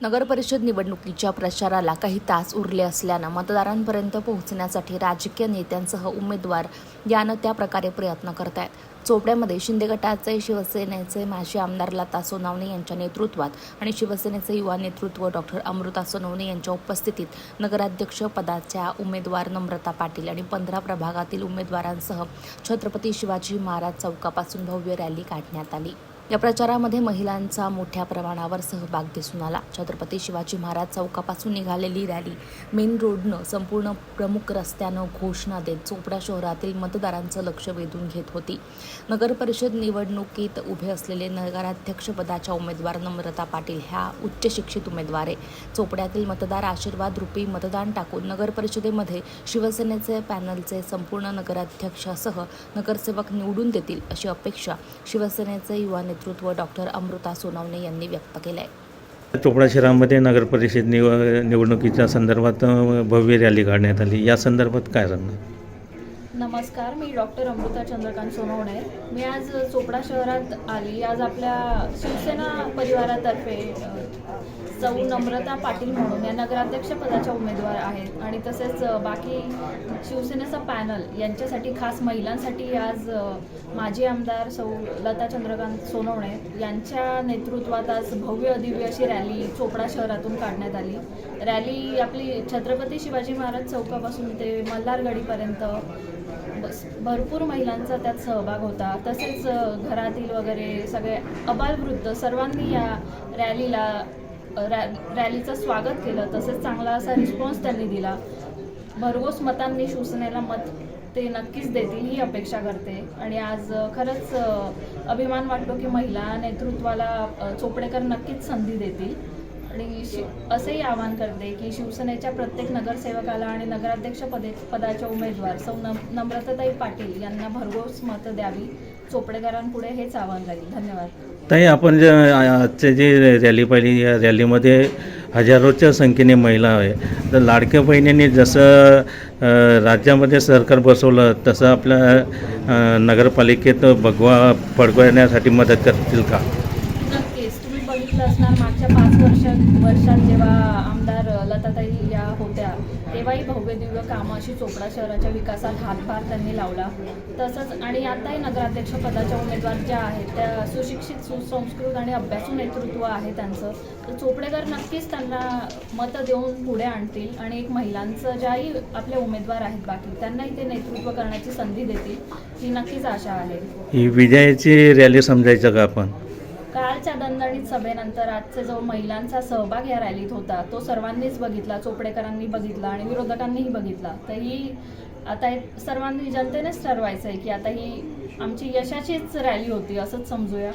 नगरपरिषद निवडणुकीच्या प्रचाराला काही तास उरले असल्यानं मतदारांपर्यंत पोहोचण्यासाठी राजकीय नेत्यांसह उमेदवार यानं त्या प्रकारे प्रयत्न करत आहेत चोपड्यामध्ये शिंदे गटाचे शिवसेनेचे माजी आमदार लता सोनावणे यांच्या नेतृत्वात आणि शिवसेनेचे युवा नेतृत्व डॉक्टर अमृता सोनवणे यांच्या उपस्थितीत नगराध्यक्ष पदाच्या उमेदवार नम्रता पाटील आणि पंधरा प्रभागातील उमेदवारांसह छत्रपती शिवाजी महाराज चौकापासून भव्य रॅली काढण्यात आली. या प्रचारामध्ये महिलांचा मोठ्या प्रमाणावर सहभाग दिसून आला. छत्रपती शिवाजी महाराज चौकापासून निघालेली रॅली मेन रोडनं संपूर्ण प्रमुख रस्त्यानं घोषणा देत चोपडा शहरातील मतदारांचं लक्ष वेधून घेत होती. नगर परिषद निवडणुकीत उभे असलेले नगराध्यक्षपदाच्या उमेदवार नम्रता पाटील ह्या उच्च शिक्षित उमेदवार आहे चोपड्यातील मतदार आशीर्वाद रूपी मतदान टाकून नगर परिषदेमध्ये शिवसेनेचे पॅनलचे संपूर्ण नगराध्यक्षासह नगरसेवक निवडून देतील अशी अपेक्षा शिवसेनेचे युवा नेतृत्व डॉक्टर अमृता सोनवणे यांनी व्यक्त केलं आहे चोपडा शहरामध्ये नगर परिषद निव निवडणुकीच्या संदर्भात भव्य रॅली काढण्यात आली. या संदर्भात काय सांगणार? नमस्कार मी डॉक्टर अमृता चंद्रकांत सोनवणे. मी आज चोपडा शहरात आली. आज आपल्या शिवसेना परिवारातर्फे चौ सौ नम्रता पाटील म्हणून या नगराध्यक्ष पदाच्या उमेदवार आहेत. आणि तसेच बाकी शिवसेनेचा पॅनल यांच्यासाठी खास महिलांसाठी आज माजी आमदार सौ लता चंद्रकांत सोनवणे यांच्या नेतृत्वात आज भव्य दिव्य अशी रॅली चोपडा शहरातून काढण्यात आली. रॅली आपली छत्रपती शिवाजी महाराज चौकापासून ते मल्हारगडीपर्यंत भरपूर महिलांचा त्यात सहभाग होता. तसेच घरातील वगैरे सगळे अबालवृद्ध सर्वांनी या रॅलीला रॅ रॅलीचं स्वागत केलं. तसेच चांगला असा रिस्पॉन्स त्यांनी दिला. भरघोस मतांनी शिवसेनेला मत ते नक्कीच देतील ही अपेक्षा करते. आणि आज खरंच अभिमान वाटतो की महिला नेतृत्वाला चोपडेकर नक्कीच संधी देतील. आणि शि असेही आवाहन करते की शिवसेनेच्या प्रत्येक नगरसेवकाला आणि नगराध्यक्ष पदे पदाच्या उमेदवार सौ नम्रताताई पाटील यांना भरघोस मतं द्यावी चोपडेकरांपुढे हेच आवाहन राहील. धन्यवाद. ताई आपण जे आजचे जे रॅली पाहिली या रॅलीमध्ये हजारोच्या संख्येने महिला आहे. तर लाडक्या बहिणींनी जसं राज्यामध्ये सरकार बसवलं तसं आपल्या नगरपालिकेत भगवा फडकवण्यासाठी मदत करतील का? बघितलं असणार मागच्या पाच वर्ष वर्षात जेव्हा आमदार लताताई या होत्या तेव्हाही भव्य दिव्य कामं अशी चोपडा शहराच्या विकासात हातभार त्यांनी लावला. तसंच आणि आताही नगराध्यक्ष पदाच्या उमेदवार ज्या आहेत त्या सुशिक्षित सुसंस्कृत आणि अभ्यासू नेतृत्व आहे त्यांचं. तर चोपडेकर नक्कीच त्यांना मतं देऊन पुढे आणतील आणि एक महिलांचं ज्याही आपले उमेदवार आहेत बाकी त्यांनाही ते नेतृत्व करण्याची संधी देतील ही नक्कीच आशा आहे. ही विजयाची रॅली समजायचं का आपण? सभेनंतर आजचा जो महिलांचा सहभाग या रॅलीत होता तो सर्वांनीच बघितला चोपडेकरांनी बघितला आणि विरोधकांनीही बघितला. तर ही आता सर्वांनी जनतेनेच ठरवायचं आहे की आता ही आमची यशाचीच रॅली होती असंच समजूया.